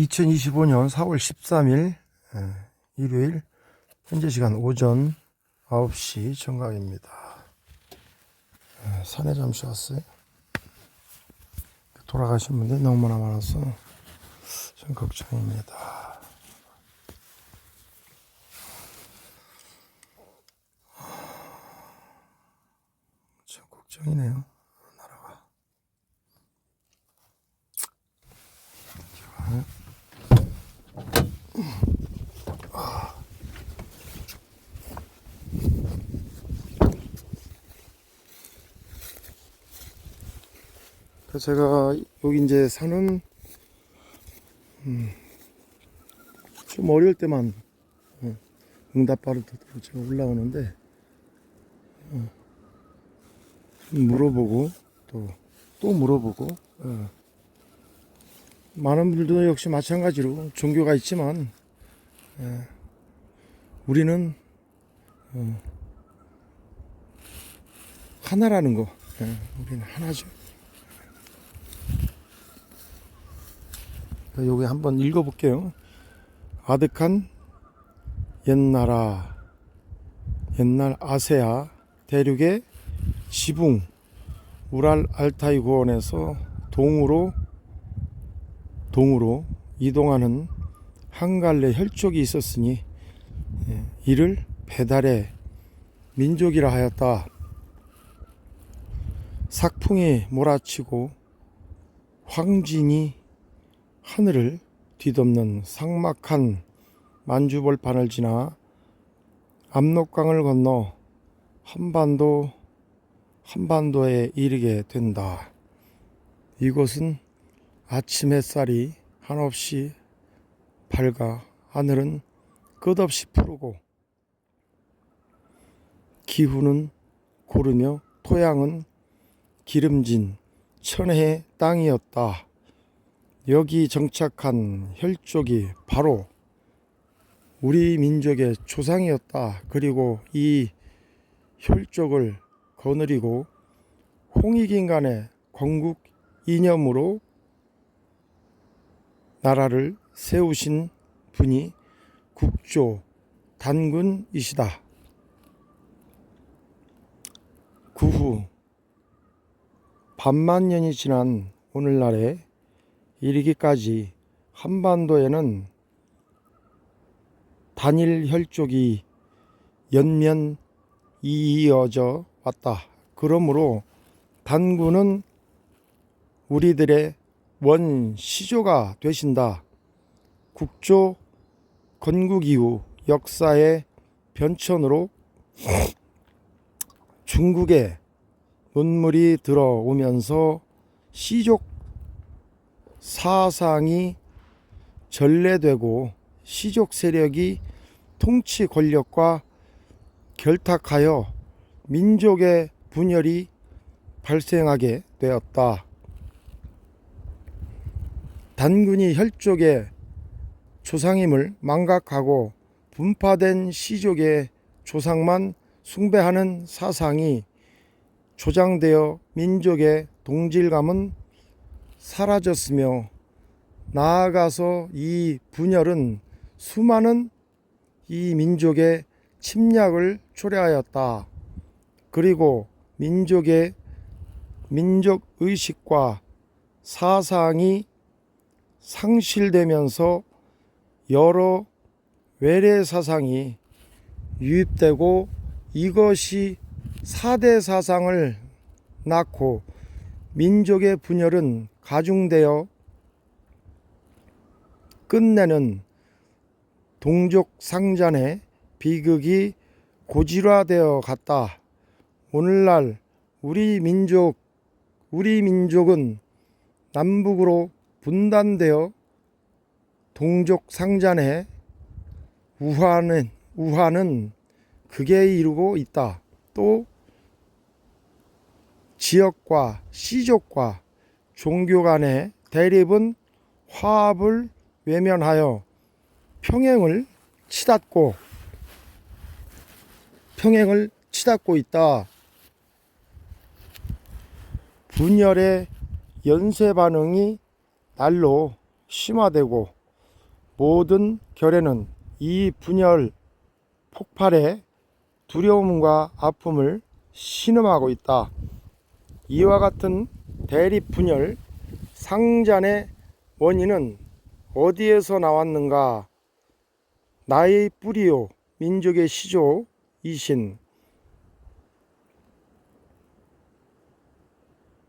2025년 4월 13일 예, 일요일 현재 시간 오전 9시 정각입니다. 예, 산에 잠시 왔어요. 돌아가신 분들이 너무나 많아서 좀 걱정입니다. 참 걱정이네요. 나라가. 그래서 제가 여기 이제 사는 음, 좀 어릴 때만 어, 듣고 제가 올라오는데 어, 좀 물어보고 또 또 물어보고 어. 많은 분들도 역시 마찬가지로 종교가 있지만 예, 우리는 어, 하나라는 거 예, 우리는 하나죠. 여기 한번 읽어볼게요. 아득한 옛나라 옛날 아세아 대륙의 지붕 우랄 알타이 고원에서 동으로 동으로 이동하는 한 갈래 혈족이 있었으니 예, 이를 배달의 민족이라 하였다. 삭풍이 몰아치고 황진이 하늘을 뒤덮는 삭막한 만주벌판을 지나 압록강을 건너 한반도 한반도에 이르게 된다. 이곳은 아침 햇살이 한없이 밝아 하늘은 끝없이 푸르고 기후는 고르며 토양은 기름진 천혜의 땅이었다. 여기 정착한 혈족이 바로 우리 민족의 조상이었다. 그리고 이 혈족을 거느리고 홍익인간의 건국 이념으로 나라를 세우신 분이 국조 단군이시다. 그 후 반만 년이 지난 오늘날에 이르기까지 한반도에는 단일 혈족이 연면 이어져 왔다. 그러므로 단군은 우리들의 원 시조가 되신다. 국조 건국 이후 역사의 변천으로 중국에 눈물이 들어오면서 시족 사상이 전래되고 시족 세력이 통치 권력과 결탁하여 민족의 분열이 발생하게 되었다. 단군이 혈족의 조상임을 망각하고 분파된 시족의 조상만 숭배하는 사상이 조장되어 민족의 동질감은 사라졌으며 나아가서 이 분열은 수많은 이 민족의 침략을 초래하였다. 그리고 민족의 민족 의식과 사상이 상실되면서 여러 외래 사상이 유입되고 이것이 사대 사상을 낳고 민족의 분열은 가중되어 끝내는 동족 상잔의 비극이 고질화되어 갔다. 오늘날 우리 민족 우리 민족은 남북으로 분단되어 동족 상잔의 우화는 우화는 극에 이르고 있다. 또 지역과 시족과 종교 간의 대립은 화합을 외면하여 평행을 치닫고 평행을 치닫고 있다. 분열의 연쇄 반응이 날로 심화되고 모든 결에는 이 분열 폭발에 두려움과 아픔을 신음하고 있다. 이와 같은 대립 분열 상잔의 원인은 어디에서 나왔는가? 나의 뿌리요 민족의 시조 이신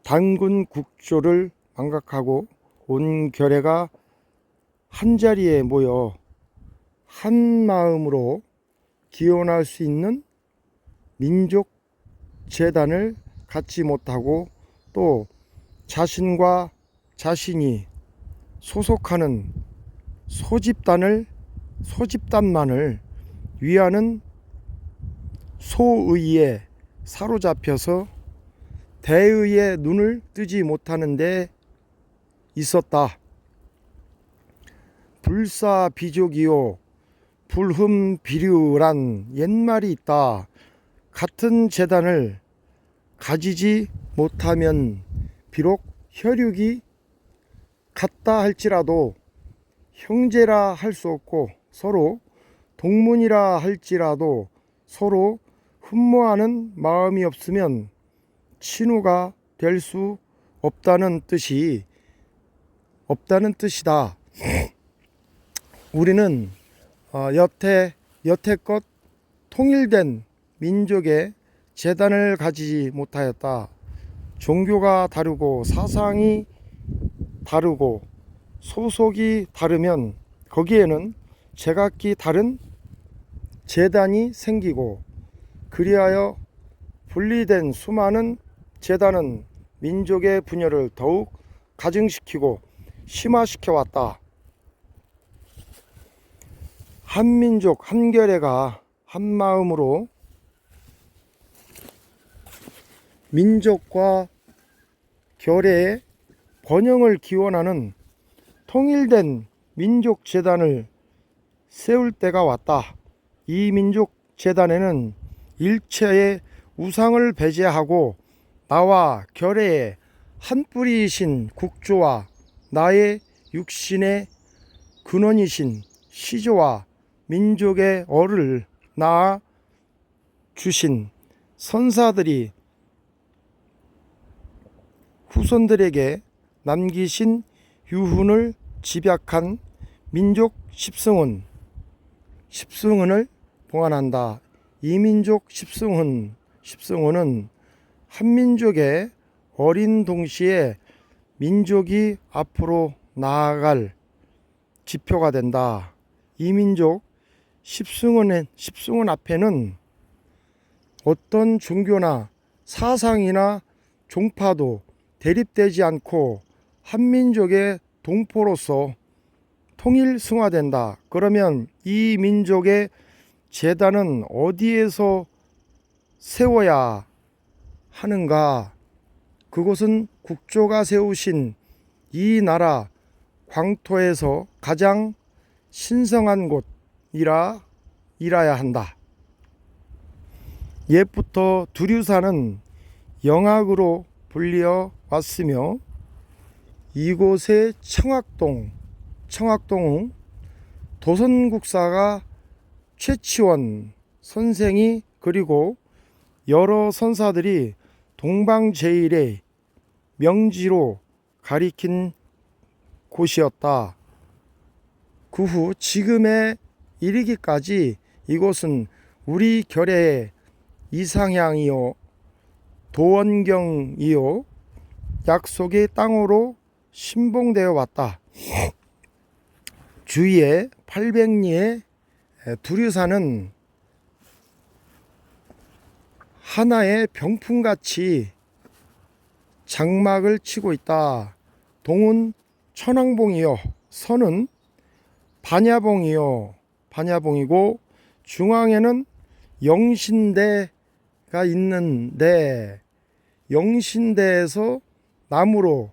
단군 국조를 망각하고 온 결애가 한 자리에 모여 한 마음으로 기원할 수 있는 민족 재단을 갖지 못하고 또 자신과 자신이 소속하는 소집단을 소집단만을 위하는 소의에 사로잡혀서 대의의 눈을 뜨지 못하는 데 있었다. 불사비족이요 불흠비류란 옛말이 있다. 같은 재단을 가지지 못하면 비록 혈육이 같다 할지라도 형제라 할 수 없고 서로 동문이라 할지라도 서로 흠모하는 마음이 없으면 친우가 될 수 없다는 뜻이 없다는 뜻이다. 우리는 어, 여태 여태껏 통일된 민족의 재단을 가지지 못하였다. 종교가 다르고 사상이 다르고 소속이 다르면 거기에는 제각기 다른 재단이 생기고 그리하여 분리된 수많은 재단은 민족의 분열을 더욱 가증시키고 심화시켜 왔다. 한민족 한결애가 한마음으로 민족과 결애의 번영을 기원하는 통일된 민족 재단을 세울 때가 왔다. 이 민족 재단에는 일체의 우상을 배제하고 나와 결애의 한 뿌리이신 국조와 나의 육신의 근원이신 시조와 민족의 어를 낳아 주신 선사들이 후손들에게 남기신 유훈을 집약한 민족 십승은 십승은을 봉안한다. 이민족 십승은 십승은은 한민족의 어린 동시에 민족이 앞으로 나아갈 지표가 된다. 이민족 십승은의 십승은 앞에는 어떤 종교나 사상이나 종파도 대립되지 않고 한민족의 동포로서 통일 승화된다. 그러면 이 민족의 재단은 어디에서 세워야 하는가? 그곳은 국조가 세우신 이 나라 광토에서 가장 신성한 곳이라 이라야 한다. 옛부터 두류사는 영악으로 불리어 왔으며 이곳의 청학동, 청학동 도선국사가 최치원 선생이 그리고 여러 선사들이 동방제일의 명지로 가리킨 곳이었다. 그 후 지금에 이르기까지 이곳은 우리 결의 이상향이요 도원경이요 약속의 땅으로 신봉되어 왔다. 주위에 800리의 두류산은 하나의 병풍같이 장막을 치고 있다. 동은 천왕봉이요. 서는 반야봉이요. 반야봉이고 중앙에는 영신대가 있는데 영신대에서 나무로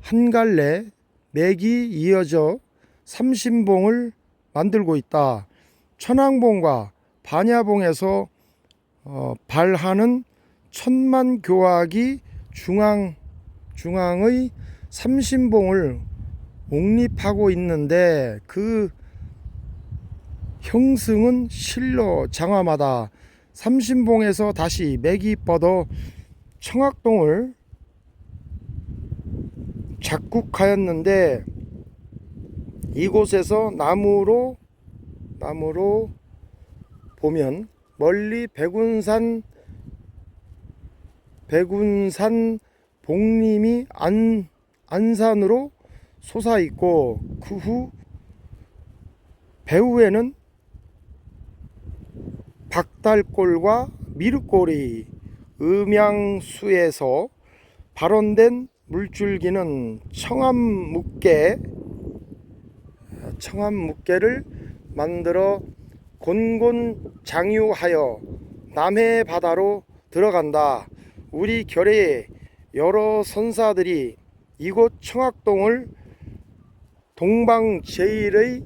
한 갈래 맥이 이어져 삼신봉을 만들고 있다. 천왕봉과 반야봉에서 어, 발하는 천만 교학이 중앙 중앙의 삼신봉을 옹립하고 있는데 그 형승은 실로 장화마다 삼신봉에서 다시 맥이 뻗어 청학동을 작국하였는데 이곳에서 나무로 나무로 보면 멀리 백운산 백운산 복림이 안 안산으로 솟아 있고 그 후 배후에는 박달골과 미륵골이 음양수에서 발원된 물줄기는 청암묵계 청암묵계를 만들어 곤곤 장유하여 남해 바다로 들어간다. 우리 결의 여러 선사들이 이곳 청학동을 동방 제일의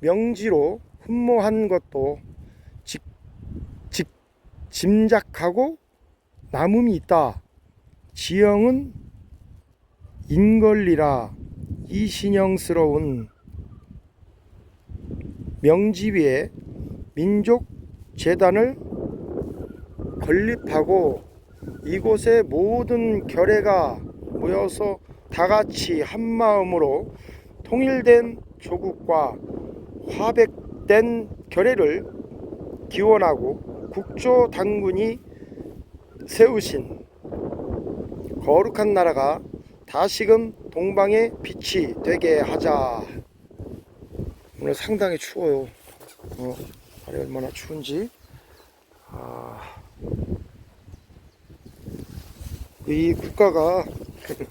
명지로 흠모한 것도 직, 직, 짐작하고 남음이 있다. 지형은 인걸리라 이신형스러운 명지 위에 민족 재단을 건립하고 이곳에 모든 결례가 모여서 다 같이 한 마음으로 통일된 조국과 화백된 결례를 기원하고 국조 당군이 세우신 거룩한 나라가 다시금 동방의 빛이 되게 하자. 오늘 상당히 추워요. 어, 발이 얼마나 추운지. 아, 이 국가가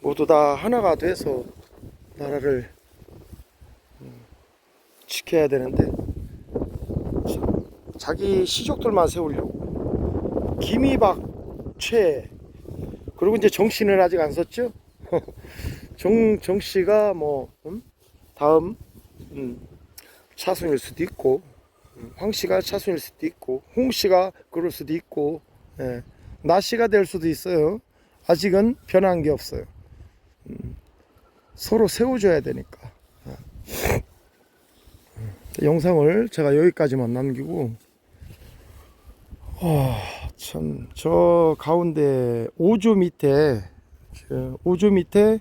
모두 다 하나가 돼서 나라를 음, 지켜야 되는데 자- 자기 시족들만 세우려고 김이박 최 그리고 이제 정 씨는 아직 안 썼죠 정 정 씨가 뭐 음? 다음 음, 차순일 수도 있고 음, 황씨가 차순일 수도 있고 홍 씨가 그럴 수도 있고 예, 나 씨가 될 수도 있어요 아직은 변한 게 없어요 음, 서로 세워줘야 되니까 예. 음, 영상을 제가 여기까지만 남기고 참 저 가운데 오조 밑에 저 오조 밑에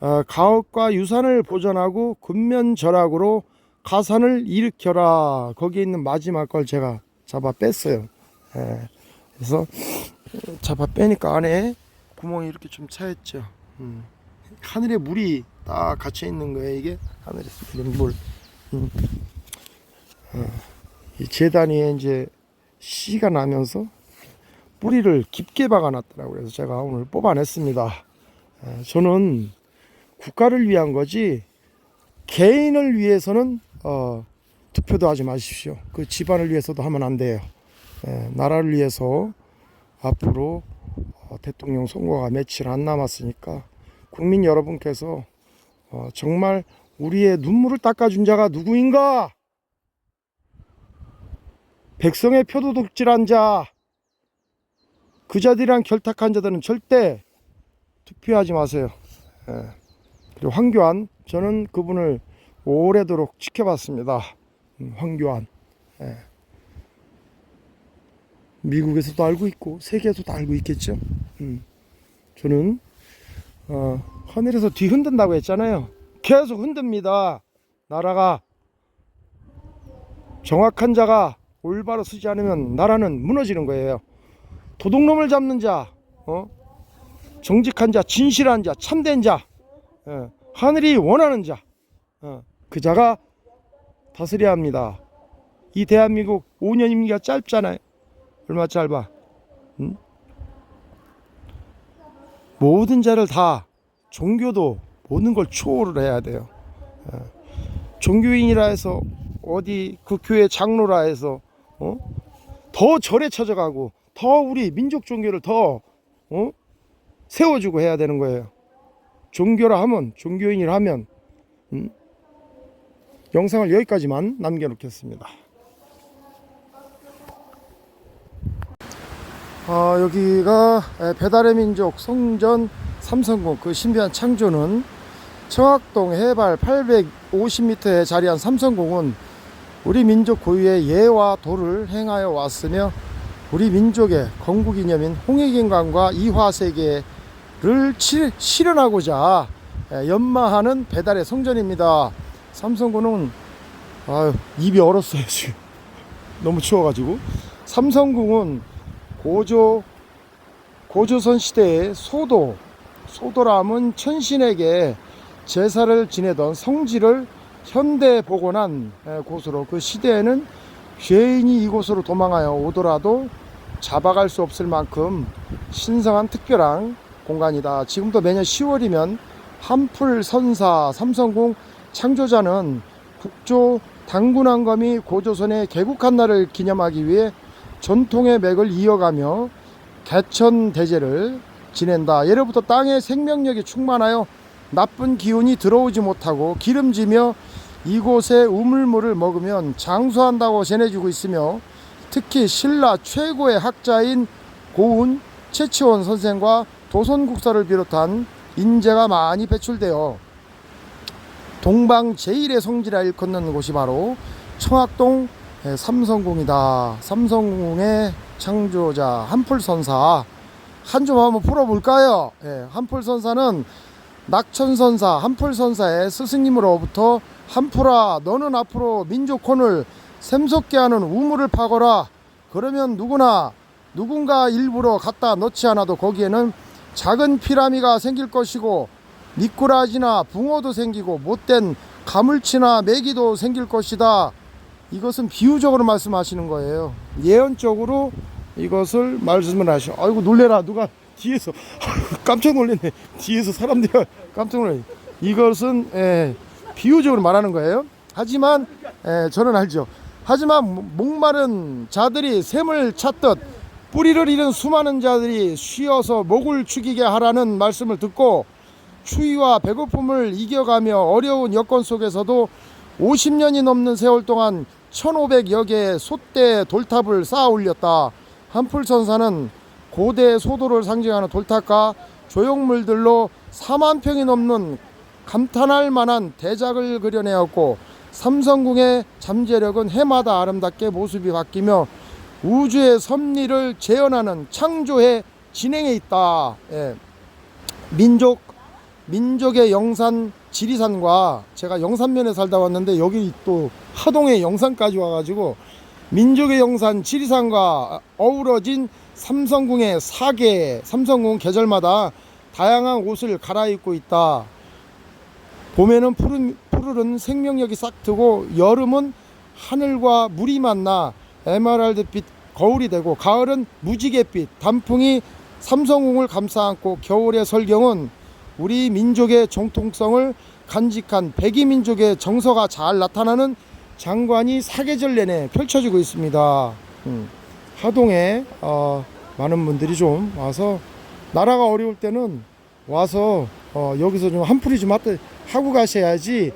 어, 가옥과 유산을 보존하고 근면 절약으로 가산을 일으켜라. 거기에 있는 마지막 걸 제가 잡아 뺐어요. 예, 그래서 잡아 빼니까 안에 구멍이 이렇게 좀 차있죠. 음. 하늘에 물이 딱 갇혀 있는 거예요 이게? 하늘에 물 음. 어, 이 재단이 이제 씨가 나면서 뿌리를 깊게 박아놨더라고요. 그래서 제가 오늘 뽑아냈습니다. 에, 저는 국가를 위한 거지 개인을 위해서는 어, 투표도 하지 마십시오. 그 집안을 위해서도 하면 안 돼요. 에, 나라를 위해서 앞으로 어, 대통령 선거가 며칠 안 남았으니까 국민 여러분께서 어, 정말 우리의 눈물을 닦아준 자가 누구인가? 백성의 표도 독질한 자, 그 자들이랑 결탁한 자들은 절대 투표하지 마세요. 예. 그리고 황교안, 저는 그분을 오래도록 지켜봤습니다. 음, 황교안. 예. 미국에서도 알고 있고 세계에서도 알고 있겠죠. 음. 저는 어, 하늘에서 뒤 흔든다고 했잖아요. 계속 흔듭니다. 나라가 정확한 자가 올바로 쓰지 않으면 나라는 무너지는 거예요. 도둑놈을 잡는 자, 어? 정직한 자, 진실한 자, 참된 자, 예, 하늘이 원하는 자, 어, 그 자가 다스려야 합니다. 이 대한민국 5년 임기가 짧잖아요. 얼마 짧아? 응? 모든 자를 다 종교도 모든 걸 초월을 해야 돼요. 예. 종교인이라 해서 어디 그 교회 장로라 해서 어? 더 절에 쳐져가고 더 우리 민족 종교를 더 어? 세워주고 해야 되는 거예요. 종교라 하면 종교인이라 하면 음? 영상을 여기까지만 남겨놓겠습니다. 아, 여기가 배달의 민족 성전 삼성군 그 신비한 창조는 청학동 해발 850m에 자리한 삼성궁은 우리 민족 고유의 예와 도를 행하여 왔으며 우리 민족의 건국 이념인 홍익인간과 이화세계를 치- 실현하고자 예, 연마하는 배달의 성전입니다. 삼성군은 아유, 입이 얼었어요 지금 너무 추워가지고 삼성궁은 고조 고조선 시대의 소도 소도람은 천신에게 제사를 지내던 성지를 현대에 복원한 에, 곳으로 그 시대에는 죄인이 이곳으로 도망하여 오더라도 잡아갈 수 없을 만큼 신성한 특별한 공간이다. 지금도 매년 10월이면 한풀 선사 삼성궁 창조자는 국조 당군왕검이 고조선에 개국한 날을 기념하기 위해 전통의 맥을 이어가며 개천 대제를 지낸다. 예로부터 땅의 생명력이 충만하여 나쁜 기운이 들어오지 못하고 기름지며 이곳의 우물물을 먹으면 장수한다고 전해지고 있으며 특히 신라 최고의 학자인 고운 최치원 선생과 도선국사를 비롯한 인재가 많이 배출되어 동방 제1의 성지라 일컫는 곳이 바로 청학동 예, 삼성궁이다. 삼성궁의 창조자 한풀선사 한 좀 한번 풀어볼까요? 예, 한풀선사는 낙천선사 한풀선사의 스승님으로부터 한풀아 너는 앞으로 민족혼을 샘솟게 하는 우물을 파거라. 그러면 누구나 누군가 일부러 갖다 넣지 않아도 거기에는 작은 피라미가 생길 것이고 미꾸라지나 붕어도 생기고 못된 가물치나 메기도 생길 것이다. 이것은 비유적으로 말씀하시는 거예요. 예언적으로 이것을 말씀을 하셔 아이고 놀래라. 누가 뒤에서 깜짝 놀랐네. 뒤에서 사람들이 깜짝 놀랐네. 이것은 예, 비유적으로 말하는 거예요 하지만 예, 저는 알죠 하지만 목마른 자들이 샘을 찾듯 뿌리를 잃은 수많은 자들이 쉬어서 목을 축이게 하라는 말씀을 듣고 추위와 배고픔을 이겨가며 어려운 여건 속에서도 50년이 넘는 세월 동안 1500여 개의 솥대 돌탑을 쌓아 올렸다. 한풀선사는 고대 소도를 상징하는 돌탑과 조형물들로 4만 평이 넘는 감탄할 만한 대작을 그려내었고 삼성궁의 잠재력은 해마다 아름답게 모습이 바뀌며 우주의 섭리를 재현하는 창조의 진행에 있다. 예. 민족 민족의 영산 지리산과 제가 영산면에 살다 왔는데 여기 또 하동에 영산까지 와가지고 민족의 영산 지리산과 어우러진 삼성궁의 사계 삼성궁 계절마다 다양한 옷을 갈아입고 있다. 봄에는 푸른, 푸르른 생명력이 싹트고 여름은 하늘과 물이 만나 에메랄드빛 거울이 되고 가을은 무지갯빛 단풍이 삼성궁을 감싸안고 겨울의 설경은 우리 민족의 정통성을 간직한 백이민족의 정서가 잘 나타나는 장관이 사계절 내내 펼쳐지고 있습니다. 음, 하동에 어, 많은 분들이 좀 와서 나라가 어려울 때는 와서 어, 여기서 좀 한풀이 좀 하다- 하고 가셔야지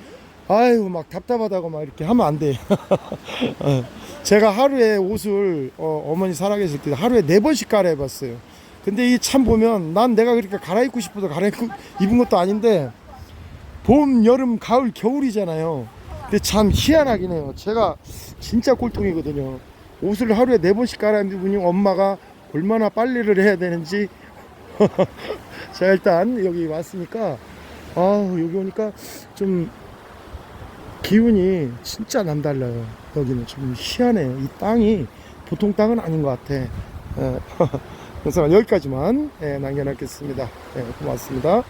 아유 막 답답하다고 막 이렇게 하면 안 돼. 어, 제가 하루에 옷을 어, 머니 살아계실 때 하루에 네 번씩 갈아입었어요. 근데 이 참 보면 난 내가 그렇게 갈아입고 싶어서 갈아입고 입은 것도 아닌데 봄, 여름, 가을, 겨울이잖아요. 근데 참 희한하긴 해요. 제가 진짜 꼴통이거든요. 옷을 하루에 네 번씩 갈아입으니 엄마가 얼마나 빨래를 해야 되는지 자 일단 여기 왔으니까 아 여기 오니까 좀 기운이 진짜 남달라요. 여기는 좀 희한해요. 이 땅이 보통 땅은 아닌 것 같아. 예. 영상은 여기까지만 예, 남겨놓겠습니다. 예, 고맙습니다.